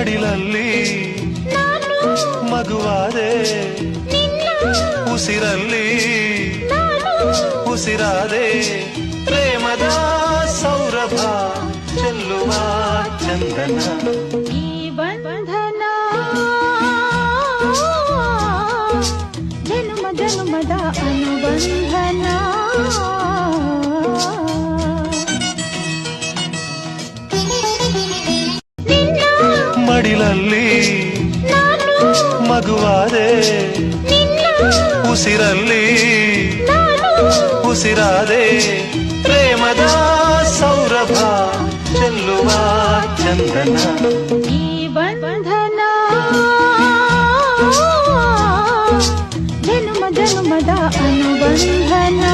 ಮಡಿಲಲ್ಲಿ ಮಗುವಾದೆ ಉಸಿರಲ್ಲಿ ಉಸಿರಾದೆ ಪ್ರೇಮದ ಸೌರಭ ಚೆಲ್ಲುವ ಚಂದನ. ಈ ಬಂಧನ ಜನುಮ ಜನುಮದ ಅನುಬಂಧನ. ಮಡಿಲಲ್ಲಿ ನಾನು ಮಗುವಾದೆ. ಉಸಿರಲ್ಲಿ. ಉಸಿರಾದೆ. ಪ್ರೇಮದ ಸೌರಭ ಚೆಲ್ಲುವ ಚಂದನ. ಈ ಬಂಧನ ಜನುಮ ಜನುಮದ ಅನುಬಂಧನ.